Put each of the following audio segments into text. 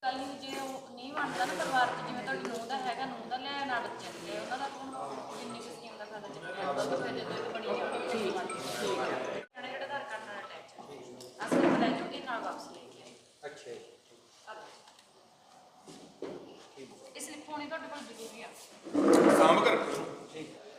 ਕੱਲ ਨੂੰ ਜੇ ਉਹ ਨਹੀਂ ਬਣਦਾ ਨਾ ਪਰਿਵਾਰ ਚ ਜਿਵੇਂ ਤੁਹਾਡੀ ਨੂੰਹ ਦਾ ਹੈਗਾ ਨੂੰਹ ਦਾ ਲਿਆ ਨਾ ਬੱਚੇ ਦੇ ਲਿਆ ਉਹਨਾਂ ਦਾ ਕੌਣ ਜਿੰਨੀ ਕੁ ਸਕੀਮ ਦਾ ਫਾਇਦਾ ਚੱਕਿਆ ਉਹ ਫਿਰ ਜਦੋਂ ਇੱਕ ਬਣੀ ਜਾਊਗੀ ਠੀਕ ਹੈ ਠੀਕ ਹੈ। ਜਿਹੜਾ ਜਿਹੜਾ ਆਧਾਰ ਕਾਰਡ ਨਾਲ ਅਟੈਚ ਅਸਲ ਲੈ ਜਾਓਗੇ ਨਾਲ ਵਾਪਸ ਲੈ ਕੇ। ਅੱਛਾ ਜੀ। ਇਸ ਲਈ ਫੋਨ ਤੁਹਾਡੇ ਕੋਲ ਜ਼ਰੂਰੀ ਆ।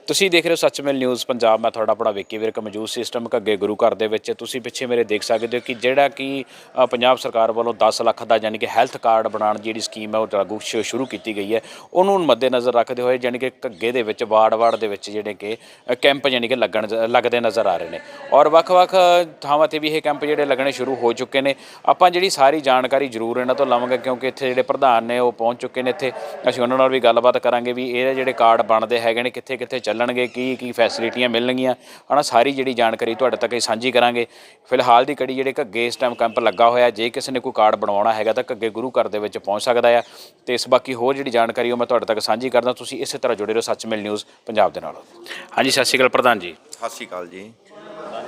ਤੁਸੀਂ ਦੇਖ ਰਹੇ ਹੋ ਸੱਚਮੇਲ ਨਿਊਜ਼ ਪੰਜਾਬ। ਮੈਂ ਤੁਹਾਡਾ ਆਪਣਾ ਵਿੱਕੀ ਵਿਰਕ ਮੌਜੂਦ ਸਿਸਟਮ ਘੱਗੇ ਗੁਰੂ ਘਰ ਦੇ ਵਿੱਚ। ਤੁਸੀਂ ਪਿੱਛੇ ਮੇਰੇ ਦੇਖ ਸਕਦੇ ਹੋ ਕਿ ਜਿਹੜਾ ਕਿ ਪੰਜਾਬ ਸਰਕਾਰ ਵੱਲੋਂ 10 ਲੱਖ ਦਾ ਯਾਨੀ ਕਿ ਹੈਲਥ ਕਾਰਡ ਬਣਾਉਣ ਦੀ ਜਿਹੜੀ ਸਕੀਮ ਹੈ ਉਹ ਲਾਗੂ ਸ਼- ਸ਼ੁਰੂ ਕੀਤੀ ਗਈ ਹੈ। ਉਹਨੂੰ ਮੱਦੇਨਜ਼ਰ ਰੱਖਦੇ ਹੋਏ ਯਾਨੀ ਕਿ ਘੱਗੇ ਦੇ ਵਿੱਚ ਵਾਰਡ-ਵਾਰਡ ਦੇ ਵਿੱਚ ਜਿਹੜੇ ਕਿ ਕੈਂਪ ਯਾਨੀ ਕਿ ਲੱਗਣ ਲੱਗਦੇ ਨਜ਼ਰ ਆ ਰਹੇ ਨੇ। ਔਰ ਵੱਖ-ਵੱਖ ਥਾਵਾਂ ਤੇ ਵੀ ਇਹ ਕੈਂਪ ਜਿਹੜੇ ਲੱਗਣੇ ਸ਼ੁਰੂ ਹੋ ਚੁੱਕੇ ਨੇ। ਆਪਾਂ ਜਿਹੜੀ ਸਾਰੀ ਜਾਣਕਾਰੀ ਜ਼ਰੂਰ ਇਹਨਾਂ ਤੋਂ ਲਵਾਂਗੇ ਕਿਉਂਕਿ ਇੱਥੇ ਜਿਹੜੇ ਪ੍ਰਧਾਨ ਨੇ ਉਹ ਪਹੁੰਚ ਚੁੱਕੇ ਨੇ ਇੱਥੇ। ਅਸੀਂ ਉਹਨਾਂ ਨਾਲ ਵੀ ਗੱਲਬਾਤ ਕਰਾਂਗੇ ਵੀ ਇਹ ਜਿਹੜੇ ਕਾਰਡ ਬਣਦੇ ਹੈਗੇ ਨੇ ਕਿੱਥੇ ਕਿੱਥੇ ਚੱਲ ਚੱਲਣਗੇ ਕੀ ਕੀ ਫੈਸਿਲਿਟੀਆਂ ਮਿਲਣਗੀਆਂ ਹਨਾ ਸਾਰੀ ਜਿਹੜੀ ਜਾਣਕਾਰੀ ਤੁਹਾਡੇ ਤੱਕ ਇਹ ਸਾਂਝੀ ਕਰਾਂਗੇ। ਫਿਲਹਾਲ ਦੀ ਕੜੀ ਜਿਹੜੇ ਘੱਗੇ ਇਸ ਟਾਈਮ ਕੈਂਪ ਲੱਗਾ ਹੋਇਆ ਜੇ ਕਿਸੇ ਨੇ ਕੋਈ ਕਾਰਡ ਬਣਵਾਉਣਾ ਹੈਗਾ ਤਾਂ ਘੱਗੇ ਗੁਰੂ ਘਰ ਦੇ ਵਿੱਚ ਪਹੁੰਚ ਸਕਦਾ ਆ। ਤੇ ਇਸ ਬਾਕੀ ਹੋਰ ਜਿਹੜੀ ਜਾਣਕਾਰੀ ਉਹ ਮੈਂ ਤੁਹਾਡੇ ਤੱਕ ਸਾਂਝੀ ਕਰਦਾ ਤੁਸੀਂ ਇਸੇ ਤਰ੍ਹਾਂ ਜੁੜੇ ਰਹੋ ਸੱਚਮੇਲ ਨਿਊਜ਼ ਪੰਜਾਬ ਦੇ ਨਾਲ। ਹਾਂਜੀ ਸਤਿ ਸ਼੍ਰੀ ਅਕਾਲ ਪ੍ਰਧਾਨ ਜੀ। ਸਤਿ ਸ਼੍ਰੀ ਅਕਾਲ ਜੀ।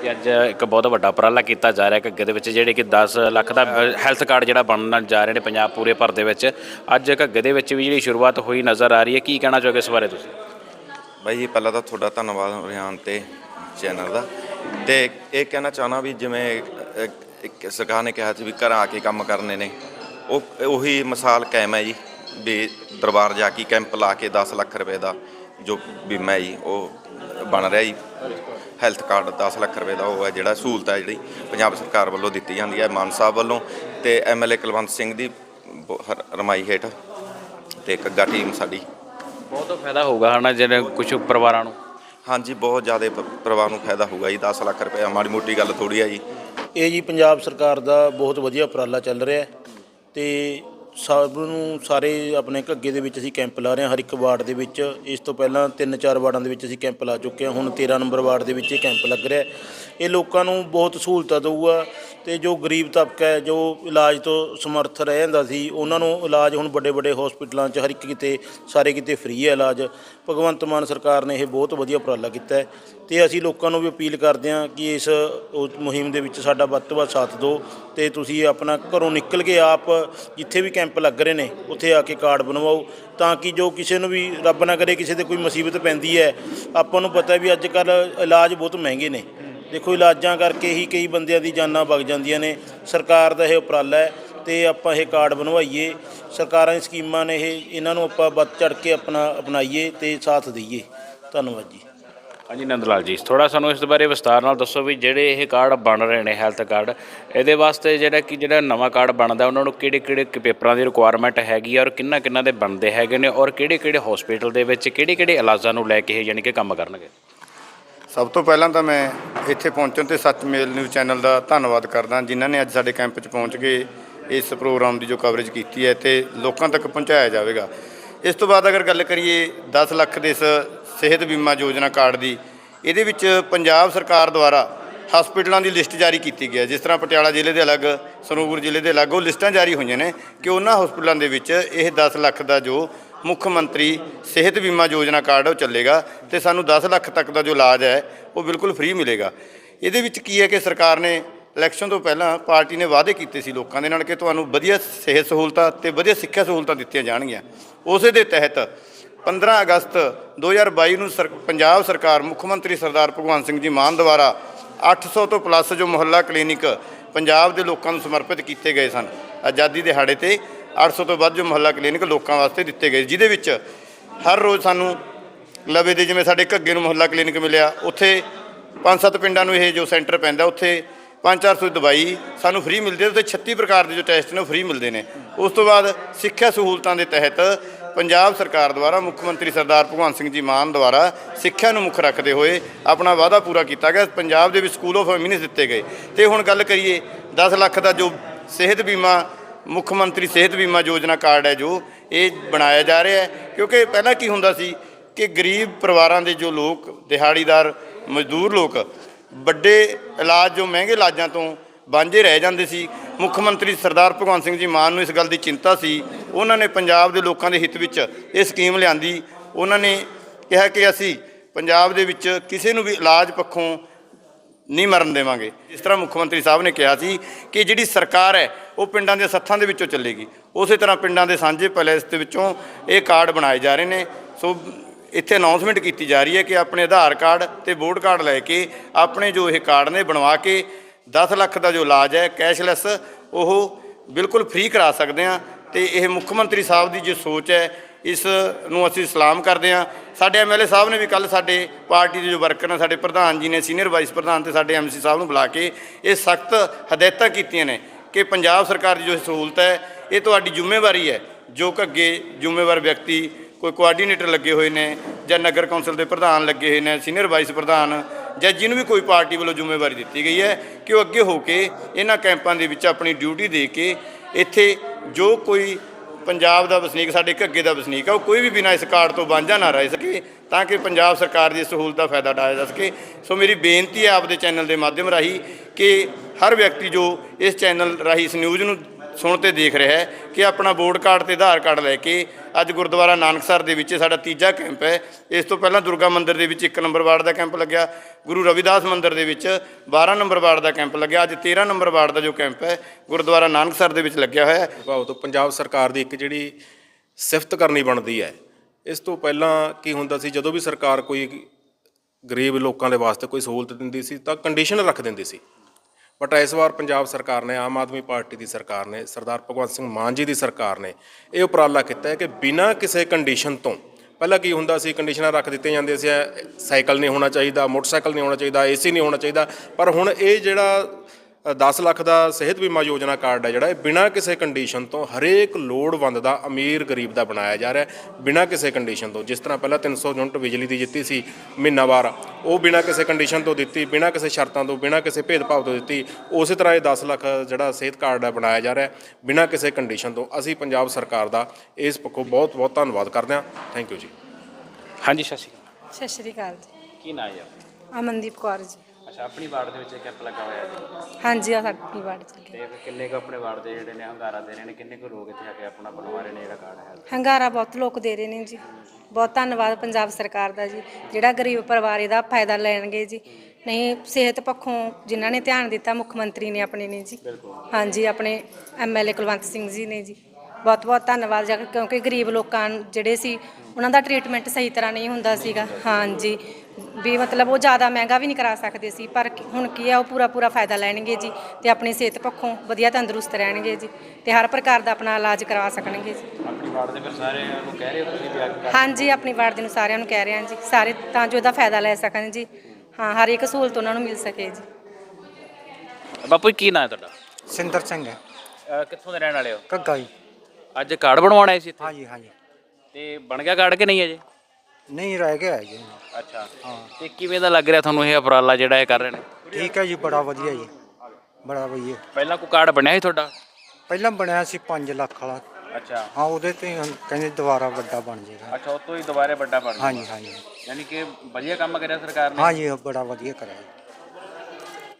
ਜੀ ਅੱਜ ਇੱਕ ਬਹੁਤ ਵੱਡਾ ਉਪਰਾਲਾ ਕੀਤਾ ਜਾ ਰਿਹਾ ਘੱਗੇ ਦੇ ਵਿੱਚ ਜਿਹੜੇ ਕਿ 10 ਲੱਖ ਦਾ ਹੈਲਥ ਕਾਰਡ ਜਿਹੜਾ ਬਣਨ ਜਾ ਰਹੇ ਨੇ ਪੰਜਾਬ ਪੂਰੇ ਭਰ ਦੇ ਵਿੱਚ। ਅੱਜ ਘੱਗੇ ਦੇ ਵਿੱਚ ਵੀ ਜਿਹੜੀ ਸ਼ੁਰੂਆਤ ਹੋਈ ਨਜ਼ਰ ਆ ਰਹੀ ਹੈ ਕੀ ਕਹਿਣਾ ਚਾਹੋਗੇ ਇਸ ਬਾਰੇ ਤੁਸੀਂ? ਬਾਈ ਜੀ, ਪਹਿਲਾਂ ਤਾਂ ਤੁਹਾਡਾ ਧੰਨਵਾਦ ਰਿਆਨ ਤੇ ਚੈਨਲ ਦਾ। ਤੇ ਇਹ ਕਹਿਣਾ ਚਾਹਣਾ ਵੀ ਜਿਵੇਂ ਇੱਕ ਸਰਕਾਰ ਨੇ ਕਿਹਾ ਸੀ ਵੀ ਘਰਾਂ ਆ ਕੇ ਕੰਮ ਕਰਨੇ ਨੇ। ਉਹ, ਉਹੀ ਮਿਸਾਲ ਕਾਇਮ ਹੈ ਜੀ ਵੀ ਦਰਬਾਰ ਜਾ ਕੇ ਕੈਂਪ ਲਾ ਕੇ 10 ਲੱਖ ਰੁਪਏ ਦਾ ਜੋ ਬੀਮਾ ਜੀ, ਉਹ ਬਣ ਰਿਹਾ ਜੀ। ਹੈਲਥ ਕਾਰਡ 10 ਲੱਖ ਰੁਪਏ ਦਾ ਉਹ ਹੈ ਜਿਹੜਾ ਸਹੂਲਤ ਹੈ ਜਿਹੜੀ ਪੰਜਾਬ ਸਰਕਾਰ ਵੱਲੋਂ ਦਿੱਤੀ ਜਾਂਦੀ ਹੈ ਮਾਨ ਸਾਹਿਬ ਵੱਲੋਂ। ਤੇ ਐਮਐਲਏ ਕੁਲਵੰਤ ਸਿੰਘ ਦੀ ਬ- ਰਮਾਈ ਹੇਠ ਤੇ ਕੱਗਾ ਟੀਮ ਸਾਡੀ ਬਹੁਤ ਫਾਇਦਾ ਹੋਊਗਾ ਹਨਾ ਜਿਹੜੇ ਕੁਝ ਪਰਿਵਾਰਾਂ ਨੂੰ? ਹਾਂਜੀ ਬਹੁਤ ਜ਼ਿਆਦਾ ਪ- ਪਰਿਵਾਰ ਨੂੰ ਫਾਇਦਾ ਹੋਊਗਾ ਜੀ 10 ਲੱਖ ਰੁਪਏ ਮਾੜੀ ਮੋਟੀ ਗੱਲ ਥੋੜੀ ਆ ਜੀ। ਇਹ ਜੀ ਪੰਜਾਬ ਸਰਕਾਰ ਦਾ ਬਹੁਤ ਵਧੀਆ ਉਪਰਾਲਾ ਚੱਲ ਰਿਹਾ ਹੈ ਤੇ ਸਭ ਨੂੰ ਸਾਰੇ ਆਪਣੇ ਘੱਗੇ ਦੇ ਵਿੱਚ ਅਸੀਂ ਕੈਂਪ ਲਾ ਰਹੇ ਹਾਂ ਹਰ ਇੱਕ ਵਾਰਡ ਦੇ ਵਿੱਚ। ਇਸ ਤੋਂ ਪਹਿਲਾਂ ਤਿੰਨ ਚਾਰ ਵਾਰਡਾਂ ਦੇ ਵਿੱਚ ਅਸੀਂ ਕੈਂਪ ਲਾ ਚੁੱਕੇ ਹਾਂ ਹੁਣ 13 ਨੰਬਰ ਵਾਰਡ ਦੇ ਵਿੱਚ ਇਹ ਕੈਂਪ ਲੱਗ ਰਿਹਾ ਹੈ। ਇਹ ਲੋਕਾਂ ਨੂੰ ਬਹੁਤ ਸਹੂਲਤਾਂ ਦਊਗਾ। ਤੇ ਜੋ ਗਰੀਬ ਤਬਕਾ ਹੈ, ਜੋ ਇਲਾਜ ਤੋਂ ਸਮਰਥ ਰਹਿ ਜਾਂਦਾ ਸੀ, ਉਹਨਾਂ ਨੂੰ ਇਲਾਜ ਹੁਣ ਵੱਡੇ ਵੱਡੇ ਹਸਪੀਟਲਾਂ 'ਚ ਹਰ ਇੱਕ ਕਿਤੇ, ਸਾਰੇ ਕਿਤੇ ਫ੍ਰੀ ਹੈ ਇਲਾਜ। ਭਗਵੰਤ ਮਾਨ ਸਰਕਾਰ ਨੇ ਇਹ ਬਹੁਤ ਵਧੀਆ ਉਪਰਾਲਾ ਕੀਤਾ ਹੈ। ਤੇ ਅਸੀਂ ਲੋਕਾਂ ਨੂੰ ਵੀ ਅਪੀਲ ਕਰਦੇ ਹਾਂ ਕਿ ਇਸ ਮੁਹਿੰਮ ਦੇ ਵਿੱਚ ਸਾਡਾ ਵੱਧ ਤੋਂ ਵੱਧ ਸਾਥ ਦਿਓ ਤੇ ਤੁਸੀਂ ਆਪਣਾ ਘਰੋਂ ਨਿਕਲ ਕੇ ਆਪ ਜਿੱਥੇ ਵੀ ਕੈਂਪ ਲੱਗ ਰਹੇ ਨੇ, ਉੱਥੇ ਆ ਕੇ ਕਾਰਡ ਬਣਵਾਓ ਤਾਂ ਕਿ ਜੋ ਕਿਸੇ ਨੂੰ ਵੀ ਰੱਬ ਨਾ ਕਰੇ, ਕਿਸੇ ਤੇ ਕੋਈ ਮੁਸੀਬਤ ਪੈਂਦੀ ਹੈ। ਆਪਾਂ ਨੂੰ ਪਤਾ ਵੀ ਅੱਜ ਕੱਲ੍ਹ ਇਲਾਜ ਬਹੁਤ ਮਹਿੰਗੇ ਨੇ। ਦੇਖੋ ਇਲਾਜਾਂ ਕਰਕੇ ਹੀ ਕਈ ਬੰਦਿਆਂ ਦੀ ਜਾਨਾਂ ਵਗ ਜਾਂਦੀਆਂ ਨੇ। ਸਰਕਾਰ ਦਾ ਇਹ ਉਪਰਾਲਾ ਹੈ ਤੇ ਆਪਾਂ ਇਹ ਕਾਰਡ ਬਣਵਾਈਏ। ਸਰਕਾਰਾਂ ਦੀ ਸਕੀਮਾਂ ਨੇ ਇਹ, ਇਹਨਾਂ ਨੂੰ ਆਪਾਂ ਵੱਧ ਚੜ ਕੇ ਆਪਣਾ ਅਪਣਾਈਏ ਤੇ ਸਾਥ ਦਈਏ। ਧੰਨਵਾਦ ਜੀ। ਹਾਂਜੀ ਨੰਦ ਲਾਲ ਜੀ ਥੋੜਾ ਸਾਨੂੰ ਇਸ ਬਾਰੇ ਵਿਸਤਾਰ ਨਾਲ ਦੱਸੋ ਵੀ ਜਿਹੜੇ ਇਹ ਕਾਰਡ ਬਣ ਰਹੇ ਨੇ, ਹੈਲਥ ਕਾਰਡ, ਇਹਦੇ ਵਾਸਤੇ ਜਿਹੜਾ ਕਿ ਜਿਹੜਾ ਨਵਾਂ ਕਾਰਡ ਬਣਦਾ, ਉਹਨਾਂ ਨੂੰ ਕਿਹੜੇ ਕਿਹੜੇ ਪੇਪਰਾਂ ਦੀ ਰਿਕੁਆਇਰਮੈਂਟ ਹੈਗੀ ਆ ਔਰ ਕਿੰਨਾ ਕਿੰਨਾ ਦੇ ਬਣਦੇ ਹੈਗੇ ਨੇ ਔਰ ਕਿਹੜੇ ਕਿਹੜੇ ਹਸਪੀਟਲ ਦੇ ਵਿੱਚ ਕਿਹੜੇ ਕਿਹੜੇ ਇਲਾਜਾਂ ਨੂੰ ਲੈ ਕੇ ਇਹ ਯਾਨੀ ਕਿ ਕੰਮ ਕਰਨਗੇ? ਸਭ ਤੋਂ ਪਹਿਲਾਂ ਤਾਂ ਮੈਂ ਇੱਥੇ ਪਹੁੰਚਣ ਤੇ ਸੱਚਮੇਲ ਨਿਊਜ਼ ਚੈਨਲ ਦਾ ਧੰਨਵਾਦ ਕਰਦਾ ਜਿਨ੍ਹਾਂ ਨੇ ਅੱਜ ਸਾਡੇ ਕੈਂਪ 'ਚ ਪਹੁੰਚ ਕੇ ਇਸ ਪ੍ਰੋਗਰਾਮ ਦੀ ਜੋ ਕਵਰੇਜ ਕੀਤੀ ਹੈ ਤੇ ਲੋਕਾਂ ਤੱਕ ਪਹੁੰਚਾਇਆ ਜਾਵੇਗਾ। ਇਸ ਤੋਂ ਬਾਅਦ ਅਗਰ ਗੱਲ ਕਰੀਏ 10 ਲੱਖ ਦੇ ਇਸ ਸਿਹਤ ਬੀਮਾ ਯੋਜਨਾ ਕਾਰਡ ਦੀ, ਇਹਦੇ ਵਿੱਚ ਪੰਜਾਬ ਸਰਕਾਰ ਦੁਆਰਾ ਹਸਪੀਟਲਾਂ ਦੀ ਲਿਸਟ ਜਾਰੀ ਕੀਤੀ ਗਈ ਹੈ। ਜਿਸ ਤਰ੍ਹਾਂ ਪਟਿਆਲਾ ਜ਼ਿਲ੍ਹੇ ਦੇ ਅਲੱਗ ਸਰੂਪੁਰ ਜ਼ਿਲ੍ਹੇ ਦੇ ਅਲੱਗ ਉਹ ਲਿਸਟਾਂ ਜਾਰੀ ਹੋਈਆਂ ਨੇ ਕਿ ਉਹਨਾਂ ਹਸਪੀਟਲਾਂ ਦੇ ਵਿੱਚ ਇਹ 10 ਲੱਖ ਦਾ ਜੋ ਮੁੱਖ ਮੰਤਰੀ ਸਿਹਤ ਬੀਮਾ ਯੋਜਨਾ ਕਾਰਡ ਉਹ ਚੱਲੇਗਾ ਤੇ ਸਾਨੂੰ 10 ਲੱਖ ਤੱਕ ਦਾ ਜੋ ਇਲਾਜ ਹੈ, ਉਹ ਬਿਲਕੁਲ ਫ੍ਰੀ ਮਿਲੇਗਾ। ਇਹਦੇ ਵਿੱਚ ਕੀ ਹੈ ਕਿ ਸਰਕਾਰ ਨੇ ਇਲੈਕਸ਼ਨ ਤੋਂ ਪਹਿਲਾਂ ਪਾਰਟੀ ਨੇ ਵਾਅਦੇ ਕੀਤੇ ਸੀ ਲੋਕਾਂ ਦੇ ਨਾਲ ਕਿ ਤੁਹਾਨੂੰ ਵਧੀਆ ਸਿਹਤ ਸਹੂਲਤਾਂ ਤੇ ਵਧੀਆ ਸਿੱਖਿਆ ਸਹੂਲਤਾਂ ਦਿੱਤੀਆਂ ਜਾਣਗੀਆਂ। ਉਸੇ ਦੇ ਤਹਿਤ 15 ਅਗਸਤ 2022 ਨੂੰ ਸਰ- ਪੰਜਾਬ ਸਰਕਾਰ ਮੁੱਖ ਮੰਤਰੀ ਸਰਦਾਰ ਭਗਵੰਤ ਸਿੰਘ ਜੀ ਮਾਨ ਦੁਆਰਾ 800 ਤੋਂ ਪਲੱਸ ਜੋ ਮੁਹੱਲਾ ਕਲੀਨਿਕ ਪੰਜਾਬ ਦੇ ਲੋਕਾਂ ਨੂੰ ਸਮਰਪਿਤ ਕੀਤੇ ਗਏ ਸਨ। ਆਜ਼ਾਦੀ ਦਿਹਾੜੇ ਤੇ 800 ਤੋਂ ਵੱਧ ਜੋ ਮੁਹੱਲਾ ਕਲੀਨਿਕ ਲੋਕਾਂ ਵਾਸਤੇ ਦਿੱਤੇ ਗਏ ਜਿਹਦੇ ਵਿੱਚ ਹਰ ਰੋਜ਼ ਸਾਨੂੰ ਲਵੇ ਦੇ ਜਿਵੇਂ ਸਾਡੇ ਘੱਗੇ ਨੂੰ ਮੁਹੱਲਾ ਕਲੀਨਿਕ ਮਿਲਿਆ, ਉੱਥੇ ਪੰਜ ਸੱਤ ਪਿੰਡਾਂ ਨੂੰ ਇਹ ਜੋ ਸੈਂਟਰ ਪੈਂਦਾ, ਉੱਥੇ 5-400 ਦੀ ਦਵਾਈ ਸਾਨੂੰ ਫ੍ਰੀ ਮਿਲਦੀ ਹੈ, ਉੱਥੇ 36 ਪ੍ਰਕਾਰ ਦੇ ਜੋ ਟੈਸਟ ਨੇ ਉਹ ਫ੍ਰੀ ਮਿਲਦੇ ਨੇ। ਉਸ ਤੋਂ ਬਾਅਦ ਸਿੱਖਿਆ ਸਹੂਲਤਾਂ ਦੇ ਤਹਿਤ ਪੰਜਾਬ ਸਰਕਾਰ ਦੁਆਰਾ, ਮੁੱਖ ਮੰਤਰੀ ਸਰਦਾਰ ਭਗਵੰਤ ਸਿੰਘ ਜੀ ਮਾਨ ਦੁਆਰਾ ਸਿੱਖਿਆ ਨੂੰ ਮੁੱਖ ਰੱਖਦੇ ਹੋਏ ਆਪਣਾ ਵਾਅਦਾ ਪੂਰਾ ਕੀਤਾ ਗਿਆ, ਪੰਜਾਬ ਦੇ ਵਿੱਚ ਸਕੂਲ ਆਫ ਐਮਿਨਿਸ ਦਿੱਤੇ ਗਏ। ਤੇ ਹੁਣ ਗੱਲ ਕਰੀਏ 10 ਲੱਖ ਦਾ ਜੋ ਸਿਹਤ ਬੀਮਾ ਮੁੱਖ ਮੰਤਰੀ ਸਿਹਤ ਬੀਮਾ ਯੋਜਨਾ ਕਾਰਡ ਹੈ ਜੋ ਇਹ ਬਣਾਇਆ ਜਾ ਰਿਹਾ ਹੈ। ਕਿਉਂਕਿ ਪਹਿਲਾਂ ਕੀ ਹੁੰਦਾ ਸੀ ਕਿ ਗਰੀਬ ਪਰਿਵਾਰਾਂ ਦੇ ਜੋ ਲੋਕ, ਦਿਹਾੜੀਦਾਰ, ਮਜ਼ਦੂਰ ਲੋਕ, ਵੱਡੇ ਇਲਾਜ ਜੋ ਮਹਿੰਗੇ ਇਲਾਜਾਂ ਤੋਂ ਵਾਂਝੇ ਰਹਿ ਜਾਂਦੇ ਸੀ। ਮੁੱਖ ਮੰਤਰੀ ਸਰਦਾਰ ਭਗਵੰਤ ਸਿੰਘ ਜੀ ਮਾਨ ਨੂੰ ਇਸ ਗੱਲ ਦੀ ਚਿੰਤਾ ਸੀ। ਉਹਨਾਂ ਨੇ ਪੰਜਾਬ ਦੇ ਲੋਕਾਂ ਦੇ ਹਿੱਤ ਵਿੱਚ ਇਹ ਸਕੀਮ ਲਿਆਂਦੀ। ਉਹਨਾਂ ਨੇ ਕਿਹਾ ਕਿ ਅਸੀਂ ਪੰਜਾਬ ਦੇ ਵਿੱਚ ਕਿਸੇ ਨੂੰ ਵੀ ਇਲਾਜ ਪੱਖੋਂ ਨਹੀਂ ਮਰਨ ਦੇਵਾਂਗੇ। ਜਿਸ ਤਰ੍ਹਾਂ ਮੁੱਖ ਮੰਤਰੀ ਸਾਹਿਬ ਨੇ ਕਿਹਾ ਸੀ ਕਿ ਜਿਹੜੀ ਸਰਕਾਰ ਹੈ, ਉਹ ਪਿੰਡਾਂ ਦੇ ਸੱਥਾਂ ਦੇ ਵਿੱਚੋਂ ਚੱਲੇਗੀ। ਉਸੇ ਤਰ੍ਹਾਂ ਪਿੰਡਾਂ ਦੇ ਸਾਂਝੇ ਪੈਲੇਸ ਦੇ ਵਿੱਚੋਂ ਇਹ ਕਾਰਡ ਬਣਾਏ ਜਾ ਰਹੇ ਨੇ। ਸੋ ਇੱਥੇ ਅਨਾਉਂਸਮੈਂਟ ਕੀਤੀ ਜਾ ਰਹੀ ਹੈ ਕਿ ਆਪਣੇ ਆਧਾਰ ਕਾਰਡ ਤੇ ਵੋਟ ਕਾਰਡ ਲੈ ਕੇ ਆਪਣੇ ਜੋ ਇਹ ਕਾਰਡ ਨੇ ਬਣਵਾ ਕੇ 10 ਲੱਖ ਦਾ ਜੋ ਇਲਾਜ ਹੈ, ਕੈਸ਼ਲੈਸ ਉਹ ਬਿਲਕੁਲ ਫ੍ਰੀ ਕਰਾ ਸਕਦੇ ਆ ਤੇ ਇਹ ਮੁੱਖ ਮੰਤਰੀ ਸਾਹਿਬ ਦੀ ਜੋ ਸੋਚ ਹੈ ਇਸ ਨੂੰ ਅਸੀਂ ਸਲਾਮ ਕਰਦੇ ਹਾਂ। ਸਾਡੇ ਐਮਐਲਏ ਸਾਹਿਬ ਨੇ ਵੀ ਕੱਲ ਸਾਡੇ ਪਾਰਟੀ ਦੇ ਜੋ ਵਰਕਰ ਨੇ, ਸਾਡੇ ਪ੍ਰਧਾਨ ਜੀ ਨੇ, ਸੀਨੀਅਰ ਵਾਈਸ ਪ੍ਰਧਾਨ ਤੇ ਸਾਡੇ ਐਮਸੀ ਸਾਹਿਬ ਨੂੰ ਬੁਲਾ ਕੇ ਇਹ ਸਖਤ ਹਦਾਇਤਾਂ ਕੀਤੀਆਂ ਨੇ ਕਿ ਪੰਜਾਬ ਸਰਕਾਰ ਦੀ ਜੋ ਸਹੂਲਤ ਹੈ, ਇਹ ਤੁਹਾਡੀ ਜ਼ਿੰਮੇਵਾਰੀ ਹੈ। ਜੋ ਕਿ ਅੱਗੇ ਜ਼ਿੰਮੇਵਾਰ ਵਿਅਕਤੀ ਕੋਈ ਕੋਆਰਡੀਨੇਟਰ ਲੱਗੇ ਹੋਏ ਨੇ ਜਾਂ ਨਗਰ ਕੌਂਸਲ ਦੇ ਪ੍ਰਧਾਨ ਲੱਗੇ ਹੋਏ ਨੇ, ਸੀਨੀਅਰ ਵਾਈਸ ਪ੍ਰਧਾਨ ਜਾਂ ਜਿਹਨੂੰ ਵੀ ਕੋਈ ਪਾਰਟੀ ਵੱਲੋਂ ਜ਼ਿੰਮੇਵਾਰੀ ਦਿੱਤੀ ਗਈ ਹੈ ਕਿ ਉਹ ਅੱਗੇ ਹੋ ਕੇ ਇਹਨਾਂ ਕੈਂਪਾਂ ਦੇ ਵਿੱਚ ਆਪਣੀ ਡਿਊਟੀ ਦੇ ਕੇ ਇੱਥੇ ਜੋ ਕੋਈ ਪੰਜਾਬ ਦਾ ਵਸਨੀਕ, ਸਾਡੇ ਘੱਗੇ ਦਾ ਵਸਨੀਕ ਆ, ਉਹ ਕੋਈ ਵੀ ਬਿਨਾਂ ਇਸ ਕਾਰਡ ਤੋਂ ਵਾਂਝਾ ਨਾ ਰਹਿ ਸਕੇ, ਤਾਂ ਕਿ ਪੰਜਾਬ ਸਰਕਾਰ ਦੀ ਸਹੂਲਤ ਦਾ ਫਾਇਦਾ ਉਠਾਇਆ ਜਾ ਸਕੇ। ਸੋ ਮੇਰੀ ਬੇਨਤੀ ਹੈ ਆਪਦੇ ਚੈਨਲ ਦੇ ਮਾਧਿਅਮ ਰਾਹੀਂ ਕਿ ਹਰ ਵਿਅਕਤੀ ਜੋ ਇਸ ਚੈਨਲ ਰਾਹੀਂ ਇਸ ਨਿਊਜ਼ ਨੂੰ ਸੁਣ ਤੇ ਦੇਖ ਰਿਹਾ ਹੈ ਕਿ ਆਪਣਾ ਵੋਟ ਕਾਰਡ ਤੇ ਆਧਾਰ ਕਾਰਡ ਲੈ ਕੇ ਅੱਜ ਗੁਰਦੁਆਰਾ ਨਾਨਕਸਰ ਦੇ ਵਿੱਚ ਸਾਡਾ ਤੀਜਾ ਕੈਂਪ ਹੈ। ਇਸ ਤੋਂ ਪਹਿਲਾਂ ਦੁਰਗਾ ਮੰਦਿਰ ਦੇ ਵਿੱਚ 1 ਨੰਬਰ ਵਾਰਡ ਦਾ ਕੈਂਪ ਲੱਗਿਆ। ਗੁਰੂ ਰਵਿਦਾਸ ਮੰਦਿਰ ਦੇ ਵਿੱਚ 12 ਨੰਬਰ ਵਾਰਡ ਦਾ ਕੈਂਪ ਲੱਗਿਆ। ਅੱਜ 13 ਨੰਬਰ ਵਾਰਡ ਦਾ ਜੋ ਕੈਂਪ ਹੈ, ਗੁਰਦੁਆਰਾ ਨਾਨਕਸਰ ਦੇ ਵਿੱਚ ਲੱਗਿਆ ਹੋਇਆ ਹੈ। ਭਾਵ ਤੋਂ ਪੰਜਾਬ ਸਰਕਾਰ ਦੀ ਇੱਕ ਜਿਹੜੀ ਸਿਫਤ ਕਰਨੀ ਬਣਦੀ ਹੈ, ਇਸ ਤੋਂ ਪਹਿਲਾਂ ਕੀ ਹੁੰਦਾ ਸੀ? ਜਦੋਂ ਵੀ ਸਰਕਾਰ ਕੋਈ ਗਰੀਬ ਲੋਕਾਂ ਦੇ ਵਾਸਤੇ ਕੋਈ ਸਹੂਲਤ ਦਿੰਦੀ ਸੀ ਤਾਂ ਕੰਡੀਸ਼ਨ ਰੱਖ ਦਿੰਦੀ ਸੀ। ਬਟ ਇਸ ਵਾਰ ਪੰਜਾਬ ਸਰਕਾਰ ਨੇ, ਆਮ ਆਦਮੀ ਪਾਰਟੀ ਦੀ ਸਰਕਾਰ ਨੇ, ਸਰਦਾਰ ਭਗਵੰਤ ਸਿੰਘ ਮਾਨ ਜੀ ਦੀ ਸਰਕਾਰ ਨੇ ਇਹ ਉਪਰਾਲਾ ਕੀਤਾ ਹੈ ਕਿ ਬਿਨਾਂ ਕਿਸੇ ਕੰਡੀਸ਼ਨ ਤੋਂ, ਪਹਿਲਾਂ ਕੀ ਹੁੰਦਾ ਸੀ ਕੰਡੀਸ਼ਨਾਂ ਰੱਖ ਦਿੱਤੀਆਂ ਜਾਂਦੀਆਂ ਸੀ ਸਾਈਕਲ ਨਹੀਂ ਹੋਣਾ ਚਾਹੀਦਾ, ਮੋਟਰਸਾਈਕਲ ਨਹੀਂ ਹੋਣਾ ਚਾਹੀਦਾ ਏਸੀ ਨਹੀਂ ਹੋਣਾ ਚਾਹੀਦਾ, ਪਰ ਹੁਣ ਇਹ ਜਿਹੜਾ 10 ਲੱਖ ਦਾ ਸਿਹਤ ਬੀਮਾ ਯੋਜਨਾ ਕਾਰਡ ਹੈ ਜਿਹੜਾ ਇਹ ਬਿਨਾਂ ਕਿਸੇ ਕੰਡੀਸ਼ਨ ਤੋਂ ਹਰੇਕ ਲੋੜਵੰਦ ਦਾ ਅਮੀਰ ਗਰੀਬ ਦਾ ਬਣਾਇਆ ਜਾ ਰਿਹਾ ਹੈ ਬਿਨਾਂ ਕਿਸੇ ਕੰਡੀਸ਼ਨ ਤੋਂ। ਜਿਸ ਤਰ੍ਹਾਂ ਪਹਿਲਾਂ 300 ਯੂਨਿਟ ਬਿਜਲੀ ਦੀ ਦਿੱਤੀ ਸੀ ਮਹੀਨਾਵਾਰ ਉਹ ਬਿਨਾਂ ਕਿਸੇ ਕੰਡੀਸ਼ਨ ਤੋਂ ਦਿੱਤੀ ਬਿਨਾਂ ਕਿਸੇ ਸ਼ਰਤਾਂ ਤੋਂ ਬਿਨਾਂ ਕਿਸੇ ਭੇਦਭਾਵ ਤੋਂ ਦਿੱਤੀ ਉਸੇ ਤਰ੍ਹਾਂ ਇਹ 10 ਲੱਖ ਜਿਹੜਾ ਸਿਹਤ ਕਾਰਡ ਹੈ ਬਣਾਇਆ ਜਾ ਰਿਹਾ ਹੈ ਬਿਨਾਂ ਕਿਸੇ ਕੰਡੀਸ਼ਨ ਤੋਂ। ਅਸੀਂ ਪੰਜਾਬ ਸਰਕਾਰ ਦਾ ਇਸ ਪੱਖੋਂ ਬਹੁਤ ਬਹੁਤ ਧੰਨਵਾਦ ਕਰਦੇ ਹਾਂ। ਥੈਂਕ ਯੂ ਜੀ। ਹਾਂਜੀ ਸਤਿ ਸ਼੍ਰੀ ਅਕਾਲ। ਸਤਿ ਸ਼੍ਰੀ ਅਕਾਲ ਜੀ। ਕੀ ਨਾਂ ਹੈ ਆਪਣਾ? ਅਮਨਦੀਪ ਕੌਰ ਜੀ। ਅੱਛਾ ਆਪਣੀ ਵਾਰਡ ਦੇ ਵਿੱਚ ਇਹ ਕੈਂਪ ਲੱਗਾ ਹੋਇਆ ਜੀ? ਹਾਂਜੀ ਆ ਸਾਡੀ ਵਾਰਡ ਚ ਤੇ ਫਿਰ ਕਿੰਨੇ ਕੁ ਆਪਣੇ ਵਾਰਡ ਦੇ ਜਿਹੜੇ ਨੇ ਹੰਗਾਰਾ ਦੇ ਰਹੇ ਨੇ ਕਿੰਨੇ ਕੁ ਲੋਕ ਇੱਥੇ ਆ ਕੇ ਆਪਣਾ ਬਣਵਾ ਰਹੇ ਨੇ ਜਿਹੜਾ ਕਾਰਡ ਹੈ? ਹੰਗਾਰਾ ਬਹੁਤ ਲੋਕ ਦੇ ਰਹੇ ਨੇ ਜੀ। ਬਹੁਤ ਧੰਨਵਾਦ ਪੰਜਾਬ ਸਰਕਾਰ ਦਾ ਜੀ। ਜਿਹੜਾ ਗਰੀਬ ਪਰਿਵਾਰ ਇਹਦਾ ਫਾਇਦਾ ਲੈਣਗੇ ਜੀ। ਨਹੀਂ ਸਿਹਤ ਪੱਖੋਂ ਜਿਨ੍ਹਾਂ ਨੇ ਧਿਆਨ ਦਿੱਤਾ ਮੁੱਖ ਮੰਤਰੀ ਨੇ ਆਪਣੇ ਨੇ ਜੀ। ਹਾਂਜੀ ਆਪਣੇ ਐਮਐਲਏ ਕੁਲਵੰਤ ਸਿੰਘ ਜੀ ਨੇ ਜੀ। ਬਹੁਤ ਬਹੁਤ ਧੰਨਵਾਦ ਜੀ ਕਿਉਂਕਿ ਗਰੀਬ ਲੋਕਾਂ ਜਿਹੜੇ ਸੀ ਉਹਨਾਂ ਦਾ ਟ੍ਰੀਟਮੈਂਟ ਸਹੀ ਤਰ੍ਹਾਂ ਨਹੀਂ ਹੁੰਦਾ ਸੀਗਾ। ਹਾਂਜੀ। ਵੀ ਮਤਲਬ ਉਹ ਜ਼ਿਆਦਾ ਮਹਿੰਗਾ ਵੀ ਨਹੀਂ ਕਰਾ ਸਕਦੇ ਸੀ ਪਰ ਕੀ- ਹੁਣ ਕੀ ਆ ਉਹ ਪੂਰਾ ਪੂਰਾ ਫਾਇਦਾ ਲੈਣਗੇ ਜੀ ਤੇ ਆਪਣੀ ਸਿਹਤ ਪੱਖੋਂ ਵਧੀਆ ਤੰਦਰੁਸਤ ਰਹਿਣਗੇ ਜੀ ਤੇ ਹਰ ਪ੍ਰਕਾਰ ਦਾ ਆਪਣਾ ਇਲਾਜ ਕਰਵਾ ਸਕਣਗੇ ਜੀ। ਆਪਣੀ ਵਾਰਡ ਦੇ ਫਿਰ ਸਾਰੇ ਨੂੰ ਕਹਿ ਰਹੇ ਹੋ ਤੁਸੀਂ ਵੀ ਆ ਕੇ ਹਾਂਜੀ ਆਪਣੀ ਵਾਰਡ ਦੇ ਨੂੰ ਸਾਰਿਆਂ ਨੂੰ ਕਹਿ ਰਹੇ ਹਾਂ ਜੀ ਸਾਰੇ ਤਾਂ ਜੋ ਇਹਦਾ ਫਾਇਦਾ ਲੈ ਸਕਣ ਜੀ। ਹਾਂ ਹਰ ਇੱਕ ਸਹੂਲਤ ਉਹਨਾਂ ਨੂੰ ਮਿਲ ਸਕੇ ਜੀ। ਕਰ- ਬਾਪੂ ਜੀ, ਕੀ ਨਾਂ ਹੈ ਤੁਹਾਡਾ? ਸਿੰਦਰ ਸਿੰਘ ਹੈ। ਅਹ ਕਿੱਥੋਂ ਦੇ ਰਹਿਣ ਵਾਲੇ ਹੋ? ਘੱਗਾ ਜੀ। ਅੱਜ ਕਾਰਡ ਬਣਵਾਉਣ ਸੀ ਇੱਥੇ? ਹਾਂਜੀ ਹਾਂਜੀ। ਤੇ ਬਣ ਗਿਆ ਕਾਰਡ ਕਿ ਨਹੀਂ ਅਜੇ? ਨਹੀਂ ਰਹਿ ਗਿਆ ਹੈ ਜੀ। ਅੱਛਾ। ਤੇ ਕਿਵੇਂ ਦਾ ਲੱਗ ਰਿਹਾ ਤੁਹਾਨੂੰ ਇਹ ਉਪਰਾਲਾ ਜਿਹੜਾ ਇਹ ਕਰ ਰਹੇ ਨੇ? ਠੀਕ ਹੈ ਜੀ ਬੜਾ ਵਧੀਆ ਜੀ। ਬੜਾ ਵਧੀਆ। ਪਹਿਲਾਂ ਕੋਈ ਕਾਰਡ ਬਣਿਆ ਸੀ ਤੁਹਾਡਾ? ਪਹਿਲਾਂ ਬਣਿਆ ਸੀ 5 ਲੱਖ ਵਾਲਾ। ਅੱਛਾ। ਹਾਂ ਉਹਦੇ ਤੇ ਹੁਣ ਕਹਿੰਦੇ ਦੁਬਾਰਾ ਵੱਡਾ ਬਣ ਜਾਏਗਾ। ਅੱਛਾ ਉਹ ਤੋਂ ਹੀ ਦੁਬਾਰੇ ਵੱਡਾ ਬਣ ਹਾਂਜੀ ਹਾਂਜੀ। ਯਾਨੀ ਕਿ ਵਧੀਆ ਕੰਮ ਕਰਿਆ ਸਰਕਾਰ ਨੇ? ਹਾਂਜੀ ਉਹ ਬੜਾ ਵਧੀਆ ਕਰਿਆ ਜੀ।